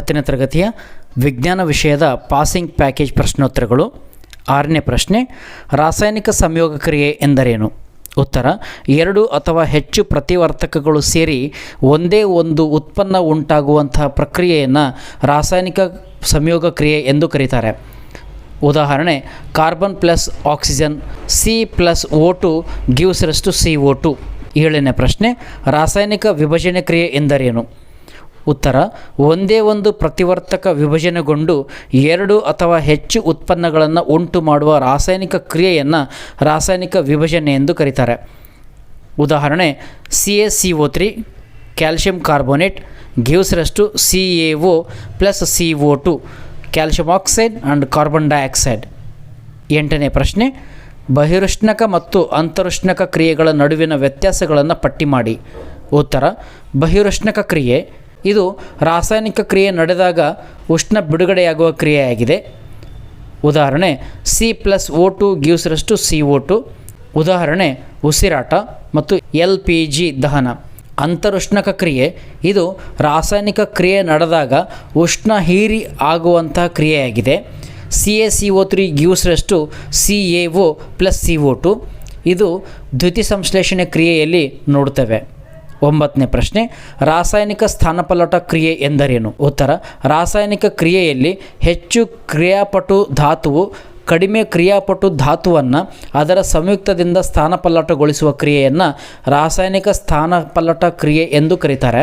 ಹತ್ತನೇ ತರಗತಿಯ ವಿಜ್ಞಾನ ವಿಷಯದ ಪಾಸಿಂಗ್ ಪ್ಯಾಕೇಜ್ ಪ್ರಶ್ನೋತ್ತರಗಳು. ಆರನೇ ಪ್ರಶ್ನೆ, ರಾಸಾಯನಿಕ ಸಂಯೋಗ ಕ್ರಿಯೆ ಎಂದರೇನು? ಉತ್ತರ, ಎರಡು ಅಥವಾ ಹೆಚ್ಚು ಪ್ರತಿವರ್ತಕಗಳು ಸೇರಿ ಒಂದೇ ಒಂದು ಉತ್ಪನ್ನ ಉಂಟಾಗುವಂತಹ ಪ್ರಕ್ರಿಯೆಯನ್ನು ರಾಸಾಯನಿಕ ಸಂಯೋಗ ಕ್ರಿಯೆ ಎಂದು ಕರೀತಾರೆ. ಉದಾಹರಣೆ, carbon plus oxygen, C plus O two, gives ರಷ್ಟು ಸಿ ಓ ಟು. ಏಳನೇ ಪ್ರಶ್ನೆ, ರಾಸಾಯನಿಕ ವಿಭಜನೆ ಕ್ರಿಯೆ ಎಂದರೇನು? ಉತ್ತರ, ಒಂದೇ ಒಂದು ಪ್ರತಿವರ್ತಕ ವಿಭಜನೆಗೊಂಡು ಎರಡು ಅಥವಾ ಹೆಚ್ಚು ಉತ್ಪನ್ನಗಳನ್ನು ಉಂಟು ಮಾಡುವ ರಾಸಾಯನಿಕ ಕ್ರಿಯೆಯನ್ನು ರಾಸಾಯನಿಕ ವಿಭಜನೆ ಎಂದು ಕರೀತಾರೆ. ಉದಾಹರಣೆ C A C O three calcium carbonate gives ರಷ್ಟು C A O plus C O two calcium oxide and carbon dioxide. ಎಂಟನೇ ಪ್ರಶ್ನೆ, ಬಹಿರುಷ್ಣಕ ಮತ್ತು ಅಂತರುಷ್ಣಕ ಕ್ರಿಯೆಗಳ ನಡುವಿನ ವ್ಯತ್ಯಾಸಗಳನ್ನು ಪಟ್ಟಿ ಮಾಡಿ. ಉತ್ತರ, ಬಹಿರುಷ್ಣಕ ಕ್ರಿಯೆ ಇದು ರಾಸಾಯನಿಕ ಕ್ರಿಯೆ ನಡೆದಾಗ ಉಷ್ಣ ಬಿಡುಗಡೆಯಾಗುವ ಕ್ರಿಯೆಯಾಗಿದೆ. ಉದಾಹರಣೆ C plus O two gives ರಷ್ಟು ಸಿ ಓ ಟು ಉದಾಹರಣೆ, ಉಸಿರಾಟ ಮತ್ತು ಎಲ್ ಪಿ ಜಿ ದಹನ. ಅಂತರುಷ್ಣಕ ಕ್ರಿಯೆ, ಇದು ರಾಸಾಯನಿಕ ಕ್ರಿಯೆ ನಡೆದಾಗ ಉಷ್ಣ ಹೀರಿ ಆಗುವಂತಹ ಕ್ರಿಯೆಯಾಗಿದೆ. C A C O three ಗ್ಯೂಸ್ರಷ್ಟು C A O plus C O two ಇದು ದ್ಯುತಿ ಸಂಶ್ಲೇಷಣೆ ಕ್ರಿಯೆಯಲ್ಲಿ ನೋಡುತ್ತೇವೆ ಒಂಬತ್ತನೇ ಪ್ರಶ್ನೆ, ರಾಸಾಯನಿಕ ಸ್ಥಾನಪಲ್ಲಟ ಕ್ರಿಯೆ ಎಂದರೇನು? ಉತ್ತರ, ರಾಸಾಯನಿಕ ಕ್ರಿಯೆಯಲ್ಲಿ ಹೆಚ್ಚು ಕ್ರಿಯಾಪಟು ಧಾತುವು ಕಡಿಮೆ ಕ್ರಿಯಾಪಟು ಧಾತುವನ್ನು ಅದರ ಸಂಯುಕ್ತದಿಂದ ಸ್ಥಾನಪಲ್ಲಟಗೊಳಿಸುವ ಕ್ರಿಯೆಯನ್ನು ರಾಸಾಯನಿಕ ಸ್ಥಾನಪಲ್ಲಟ ಕ್ರಿಯೆ ಎಂದು ಕರೀತಾರೆ.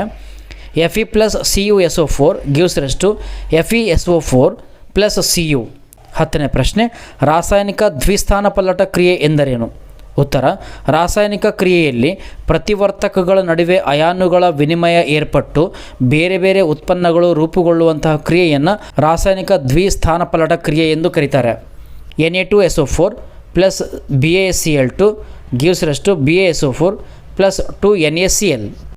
F E plus C U S O four gives rest F E S O four plus C U ಹತ್ತನೇ ಪ್ರಶ್ನೆ, ರಾಸಾಯನಿಕ ದ್ವಿಸ್ಥಾನಪಲ್ಲಟ ಕ್ರಿಯೆ ಎಂದರೇನು? ಉತ್ತರ, ರಾಸಾಯನಿಕ ಕ್ರಿಯೆಯಲ್ಲಿ ಪ್ರತಿವರ್ತಕಗಳ ನಡುವೆ ಅಯಾನುಗಳ ವಿನಿಮಯ ಏರ್ಪಟ್ಟು ಬೇರೆ ಬೇರೆ ಉತ್ಪನ್ನಗಳು ರೂಪುಗೊಳ್ಳುವಂತಹ ಕ್ರಿಯೆಯನ್ನು ರಾಸಾಯನಿಕ ದ್ವಿಸ್ಥಾನಪಲಟ ಕ್ರಿಯೆ ಎಂದು ಕರೀತಾರೆ. N A two S O four plus B A C L two gives ರಷ್ಟು B A S O four plus two N A C L.